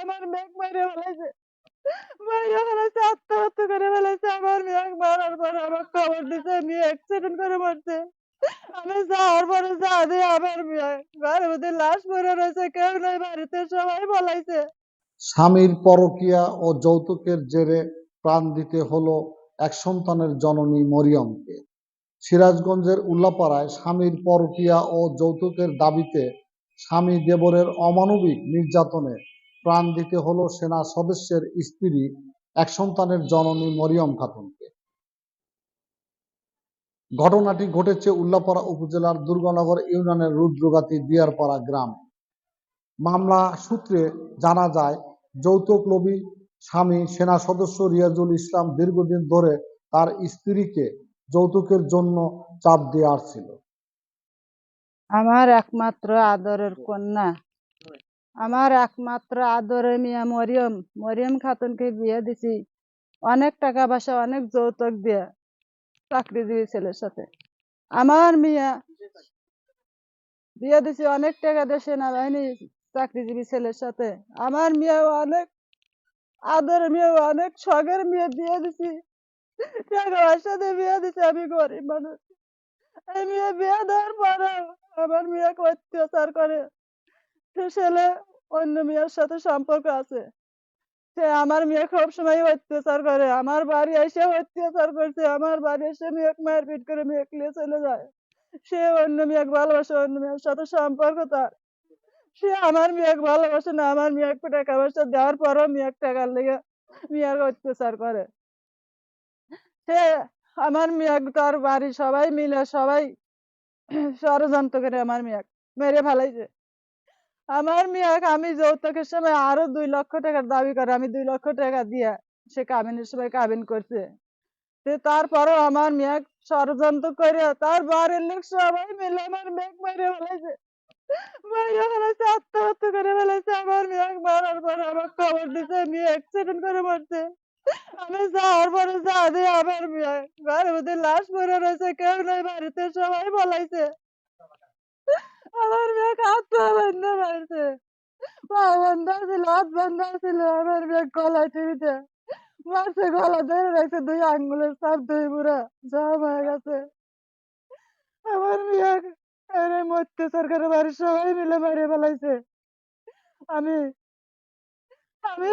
আমার মেরে আত্মহত্যা করে আমার মারার আমার খবর দিছে করে আমি যাওয়ার পরে যা দিয়ে আমার লাশ রয়েছে, কেউ নাই বাড়িতে, সবাই বলাইছে। স্বামীর পরকীয়া ও যৌতুকের জেরে প্রাণ দিতে হলো এক সন্তানের জননী মরিয়মকে। সিরাজগঞ্জের উল্লাপাড়ায় স্বামীর পরকিয়া ও যৌতুকের দাবিতে স্বামী দেবরের অমানবিক নির্যাতনে প্রাণ দিতে হলো সেনা সদস্যের স্ত্রী, এক সন্তানের জননী মরিয়ম খাতুনকে। ঘটনাটি ঘটেছে উল্লাপাড়া উপজেলার দুর্গানগর ইউনিয়নের রুদ্রগাতি দিয়ারপাড়া গ্রামে। মামলা সূত্রে জানা যায়, যৌতুক লোভী স্বামী সেনা সদস্য রিয়াজুল ইসলাম দীর্ঘদিন ধরে তার স্ত্রীকে যৌতুকের জন্য চাপ দিয়ে আসছিল। আমার একমাত্র আদরের কন্যা। আমার একমাত্র আদরের মিয়া মরিয়ম। মরিয়ম খাতুনকে বিয়ে দিছি। অনেক টাকা পয়সা, অনেক যৌতুক দিয়ে চাকরিজীবী ছেলের সাথে। আমার মিয়া বিয়ে দিছি, অনেক টাকা দিয়ে সেনাবাহিনী চাকরিজীবী ছেলের সাথে। আমার মেয়ে অনেক আদর মেয়ে অনেক শখের মেয়ে বিয়ে দিছি। টাকা দিয়ে বিয়ে দিছি, আমি গরিব মানুষ। এই মেয়ে বিয়ে দেওয়ার আমার মেয়েকে অত্যাচার করে। ছেলে অন্য মেয়ের সাথে সম্পর্ক আছে। সে আমার মেয়ে সব সময় অত্যাচার করে। আমার বাড়ি এসে অত্যাচার করছে। আমার বাড়ি এসে মেয়েকে মারপিট করে মেয়েকে নিয়ে চলে যায়। সে অন্য মেয়েকে ভালোবাসে, অন্য মেয়ের সাথে সম্পর্ক তার। সে আমার মেয়েকে ভালোবাসে না, আমার মেয়েকে টাকা পয়সা দেওয়ার পরও মেয়েকে টাকার লেগে মেয়েকে অত্যাচার করে। সে আমার মেয়েক, তার বাড়ি সবাই মিলে সবাই ষড়যন্ত্র করে আমার মেয়েক। মেরে ফেলাইছে। আমার মেয়েক আমি যৌতুকের সময় আরও দুই লক্ষ টাকার দাবি করে। আমি দুই লক্ষ টাকা দিয়ে সে কাবিনের সময় কাবিন করছে। তারপরও আমার মেয়েক ষড়যন্ত্র করে তার বাড়ির লোক সবাই মিলে আমার মেয়েক মেরে ফেলাইছে আত্মহত্যা করে আমার আমার খবর দিছে, মেয়ে করে আমি যা আমার মেয়ে লাশ রয়েছে, কেউ নাই বাড়িতে, সবাই বলাইছে। আমার মেয়ে হাত পা বান্ধা মারছে পা ছিল হাত ছিল আমার মেয়ে গলা মারছে গলা ধরে রাখছে দুই আঙ্গুলের সাপ দুই পুরা জাম হয়ে গেছে আমার সরকারের বাড়ির সবাই মিলে মেরে ফেলাইছে আমি আমি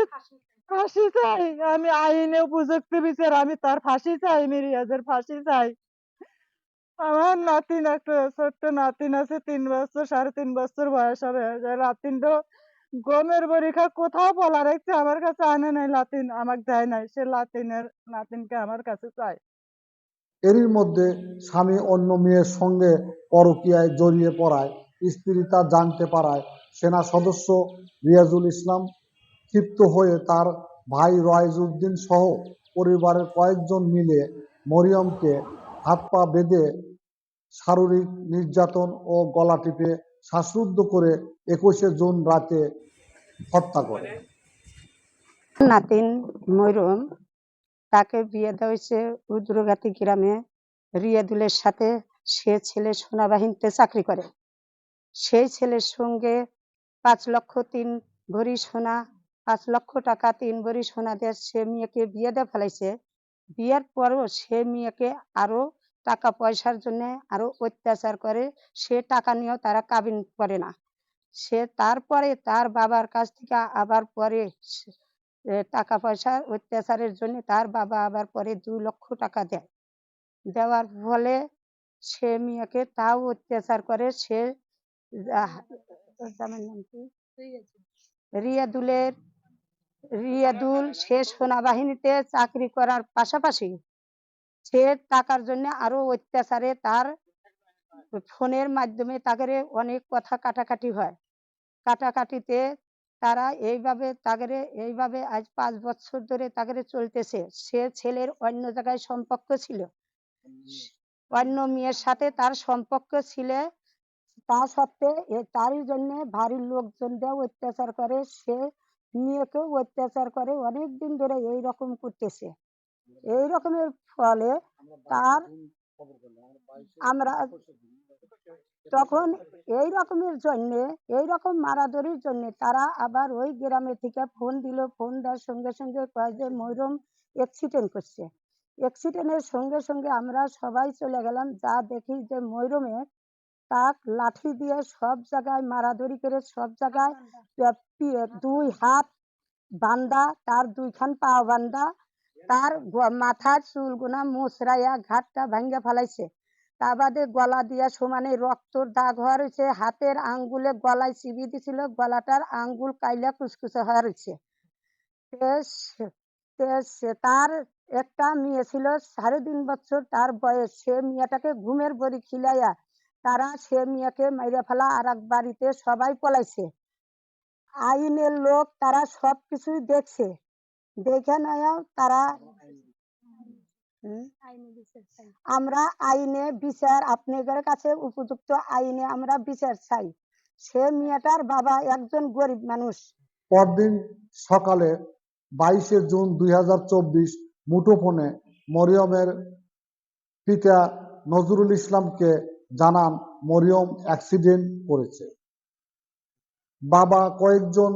ফাঁসি চাই আমি আইনে উপযুক্ত বিচার আমি তার ফাঁসি চাই মিরিয়াজের ফাঁসি চাই আমার নাতিন একটা ছোট্ট নাতিন আছে, তিন বছর, সাড়ে তিন বছর বয়স হবে। যে নাতিনটা গমের পরীক্ষা কোথাও বলা রাখছে আমার কাছে আনে নাই লাতিন, আমাকে দেয় নাই। সে লাতিনের নাতিনকে আমার কাছে চাই এরই মধ্যে স্বামী অন্য মেয়ের সঙ্গে পরকীয়ায় জড়িয়ে পড়ায়, স্ত্রী তা জানতে পারায়। সেনা সদস্য রিয়াজুল ইসলাম ক্ষিপ্ত হয়ে তার ভাই রয়েজউদ্দিন সহ পরিবারের কয়েকজন মিলে মরিয়মকে হাত পা বেঁধে শারীরিক নির্যাতন ও গলা টিপে শ্বাসরুদ্ধ করে একুশে জুন রাতে হত্যা করে। নাতিন ময়ূরম তাকে বিয়ে দেওয়া হয়েছে রুদ্রগাতি গ্রামে। রিয়াদুলের সাথে সে ছেলে সেনাবাহিনীতে চাকরি করে। সেই ছেলের সঙ্গে পাঁচ লক্ষ তিন ভরি সোনা, পাঁচ লক্ষ টাকা তিন ভরি সোনা দিয়ে সে মেয়েকে বিয়ে দিয়ে ফেলাইছে বিয়ের পরও সে মেয়েকে আরও টাকা পয়সার জন্য আরও অত্যাচার করে সে টাকা নিয়েও তারা কাবিন করে না। সে তারপরে তার বাবার কাছ থেকে আবার পরে টাকা পয়সার অত্যাচারের জন্য তার বাবা আবার পরে দু লক্ষ টাকা দেয়। দেওয়ার ফলে সে মেয়েকে তাও অত্যাচার করে সে আহ, ওর জামাইয়ের নাম কি রিয়াদুলের রিয়াদুল সে সেনাবাহিনীতে চাকরি করার পাশাপাশি সে টাকার জন্য আরও অত্যাচারে তার ফোনের মাধ্যমে তাদের অনেক কথা কাটাকাটি হয়। কাটাকাটিতে তারা এইভাবে, তাদের এইভাবে আজ পাঁচ বছর ধরে তাদের চলতেছে। সে ছেলের অন্য জায়গায় সম্পর্ক ছিল। অন্য মেয়ের সাথে তার সম্পর্ক ছিল। তা সত্ত্বে তারই জন্য বাড়ির লোকজনরাও অত্যাচার করে সে মেয়েকেও অত্যাচার করে, অনেক দিন ধরে এই রকম করতেছে। এই রকমের ফলে তার আমরা তখন এই রকমের জন্য এই রকম মারাদরির জন্য তারা আবার ওই গ্রামে থেকে ফোন দিল। ফোন দেওয়ার সঙ্গে সঙ্গে কয় যে ময়ূরম অ্যাক্সিডেন্ট করছে অ্যাক্সিডেন্টের সঙ্গে সঙ্গে আমরা সবাই চলে গেলাম। যা দেখি যে ময়ূরমে তাক লাঠি দিয়ে সব জায়গায় মারাদরি করে সব জায়গায় দুই হাত বান্দা তার দুইখান পা বান্দা তার মাথার চুলগুনা মুচড়াইয়া ঘাটটা ভাঙ্গা ফেলাইছে। তা বাদে গলা দিয়া সমানে রক্তর দাগ হওয়া রয়েছে হাতের আঙ্গুলে গলায় চিবি দিছিল গলাটার আঙ্গুল কাইলা কুচকুচে হওয়া রয়েছে। তার একটা মেয়ে ছিল সাড়ে তিন বছর তার বয়স সে মেয়েটাকে ঘুমের বড়ি খিলাইয়া তারা সে মেয়েকে মাইরা ফেলা আর এক বাড়িতে সবাই পলাইছে। আইনের লোক তারা সব কিছুই দেখছে। দেখে নয়া তারা আমরা আইনে বিচার আপনাদের কাছে উপযুক্ত আইনে আমরা বিচার চাই। সে মেয়েটার বাবা একজন গরিব মানুষ। পরদিন সকালে বাইশে জুন দুই হাজার চব্বিশ মুঠোফোনে মরিয়মের পিতা নজরুল ইসলামকে জানান মরিয়ম অ্যাক্সিডেন্ট করেছে। বাবা কয়েকজন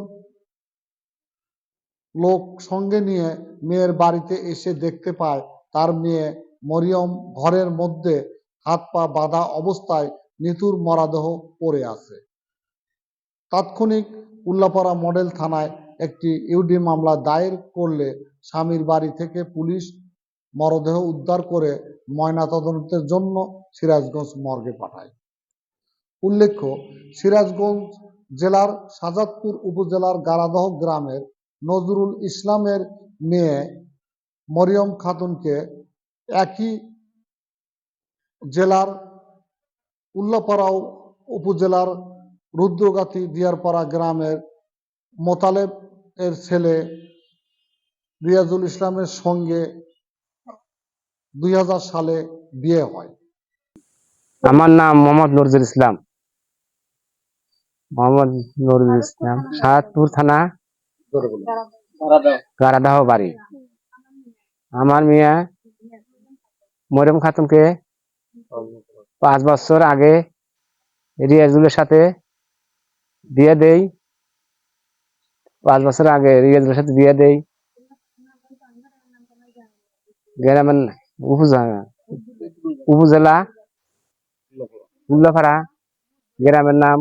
লোক সঙ্গে নিয়ে মেয়ের বাড়িতে এসে দেখতে পায়, তার মেয়ে মরিয়ম ঘরের মধ্যে হাত পা বাঁধা অবস্থায় নিতুর মরাদেহ পড়ে আছে। তাৎক্ষণিক উল্লাপাড়া মডেল থানায় একটি ইউডি মামলা দায়ের করলে স্বামীর বাড়ি থেকে পুলিশ মরদেহ উদ্ধার করে ময়নাতদন্তের জন্য সিরাজগঞ্জ মর্গে পাঠায়। উল্লেখ্য, সিরাজগঞ্জ জেলার সাজাদপুর উপজেলার গারাদহ গ্রামের নজরুল ইসলামের মেয়ে মরিয়ম খাতুনকে একই জেলার উল্লাপাড়া উপজেলার রুদ্রগাতি দিয়ারপাড়া গ্রামের মোতালেব এর ছেলে রিয়াজুল ইসলামের সঙ্গে দুই সালে বিয়ে হয়। আমার নাম মোহাম্মদ নজরুল ইসলাম। মোহাম্মদ নজরুল ইসলাম সাহাদপুর থানা গারাদাহ বাড়ি। আমার মেয়ে মরিয়ম খাতুনকে পাঁচ বছর আগে রিয়াজুলের সাথে বিয়ে দেই। পাঁচ বছর আগে রিয়াজুলের সাথে বিয়ে দেই। গ্রামের উপজেলা উপজেলা উল্লাপাড়া গ্রামের নাম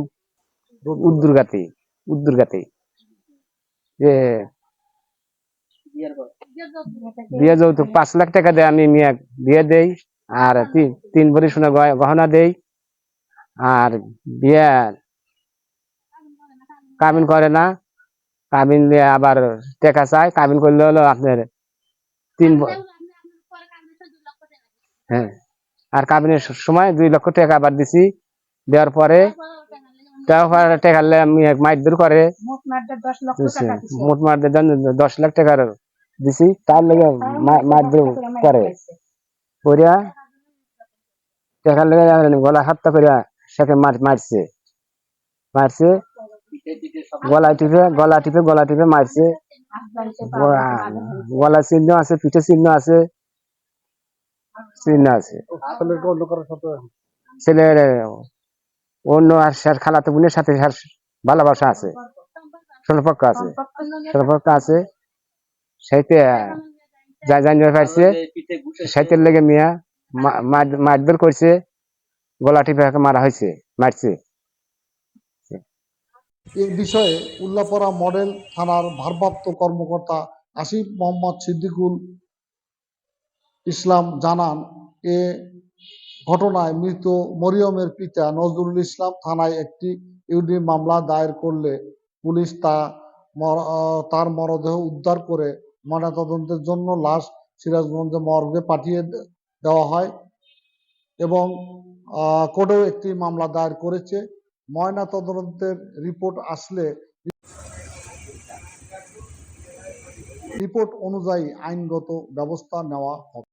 উদ্দুরগাতি উদ্দুরগাতি। যে বিয়ে যৌতুক পাঁচ লাখ টাকা দেয় আমি মেয়ে বিয়ে দেই আর তিন ভরি সোনা গহনা দেই আর বিয়ে কাবিন করে না। কামিন আবার টাকা চায় কামিন করলে হলো আপনার তিন হ্যাঁ। আর কাবিনের সময় দুই লক্ষ টাকা আবার দিছি। দেওয়ার পরে করে মোট দশ লাখ তার করিয়া লেগে গলা করিয়া মারছে। মারছে। গলা টিপে গলা টিপে গলা টিপে মারছে। গলা চিহ্ন আছে, পিঠে চিহ্ন আছে। চিহ্ন আছে। ছেলের অন্য আর স্যার খালাতো বোনের সাথে স্যার ভালোবাসা আছে। সম্পর্ক আছে। সম্পর্ক আছে। সেইতে যা জানতে পারছে সাইতের লেগে মিয়া মারধর করছে গলা টিপে মারা হয়েছে মারছে। এ বিষয়ে উল্লাপাড়া মডেল থানার ভারপ্রাপ্ত কর্মকর্তা আসিফ মোহাম্মদ সিদ্দিকুল ইসলাম জানান, এ ঘটনায় মৃত মরিয়মের পিতা নজরুল ইসলাম থানায় একটি ইউডি মামলা দায়ের করলে পুলিশ তা তার মরদেহ উদ্ধার করে ময়নাতদন্তের জন্য লাশ সিরাজগঞ্জ মর্গে পাঠিয়ে দেওয়া হয় এবং কোর্টেও একটি মামলা দায়ের করেছে। ময়না তদন্তের রিপোর্ট আসলে রিপোর্ট অনুযায়ী আইনগত ব্যবস্থা নেওয়া হবে।